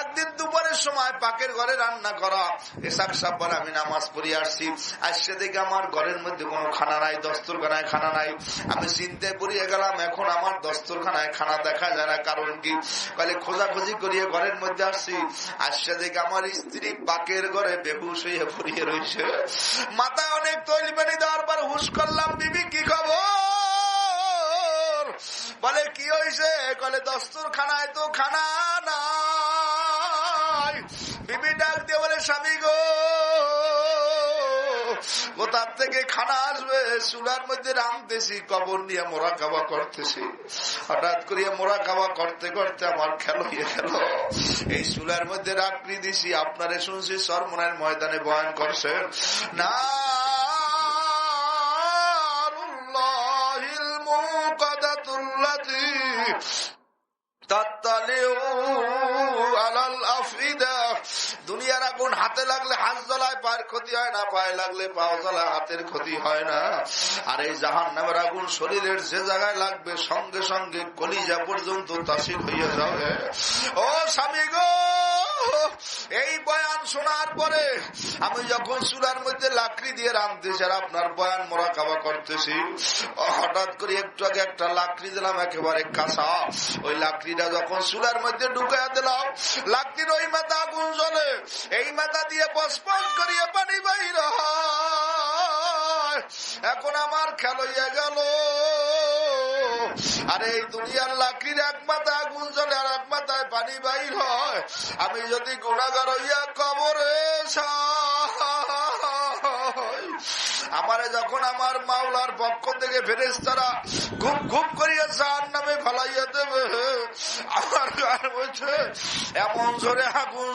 একদিন দুপুরের সময় পাকের ঘরে রান্না করা। এসাক সাব্বার আমি নামাজ পড়ে আসছি। আসছে দেখে আমার ঘরের মধ্যে কোনো খানা নাই, দস্তরখানায় খানা নাই। আমি চিন্তায় পড়িয়ে গেলাম, এখন আমার দস্তরখানায় খানা দেখা যায় না, কারণ কি? বলে খোঁজাখুঁজি করিয়ে ঘরের মধ্যে আসছি। আসছে দেখে আমার স্ত্রী পাকের ঘরে বেহুশ হয়ে পড়িয়ে রয়েছে মাথায় অনেক তৈরি পানি দেওয়ার পর হুশ করলাম, বিবি, কি খবর? বলে, কি হয়েছে কলে দস্তুর খানায় তো খানা নাই। বিবি ডাক দিয়ে বলে, স্বামী গো, কোথার থেকে খানা আসবে? চুলার মধ্যে রামতেছি কবর নিয়ে মোরা খাওয়া করতেছি। হঠাৎ করিয়া মোরা খাওয়া করতে করতে আমার খেলো ইয়ে গেল এই চুলার মধ্যে রাত্রি দিছি, আপনারে শুনছি সরমনের ময়দানে বয়ান করছেন না দুনিয়ার আগুন হাতে লাগলে হাত জ্বলায়, পায়ের ক্ষতি হয় না, পায়ে লাগলে পাও জ্বলায়, হাতের ক্ষতি হয় না। আর এই জাহান নামের আগুন শরীরের যে জায়গায় লাগবে, সঙ্গে সঙ্গে কলিজা পর্যন্ত তাসির হইয়া যাবে। ও স্বামী গো, এই বয়ান শোনার পরে আমি যখন চুলার মধ্যে লাকড়ি দিয়ে রাঁধতেছি আর আপনার বয়ান মোরা খাওয়া করতেছি হঠাৎ করে একটু আগে একটা লাকড়ি দিলাম, একেবারে কাঁচা। ওই লাকড়িটা যখন চুলার মধ্যে ঢুকাইয়া দিলাম, লাকড়ির ওই মাথা জ্বলে এই মাথা দিয়ে পসপস করিয়ে পানি বাইর এখন আমার খেল হইয়া গেল। আর, এই দুনিয়ার লাকড়ির এক মাথা আগুন আর এক মাথায় পানি বাইর হয়। আমি যদি গুণাগার হইয়া কবরে আমারে যখন আমার মাওলার পক্ষ থেকে ফেরেস তারা খুব খুব করিয়া চার নামে ফেলাইয়া দেবে, আমার গান বলছে এমন জোরে আগুন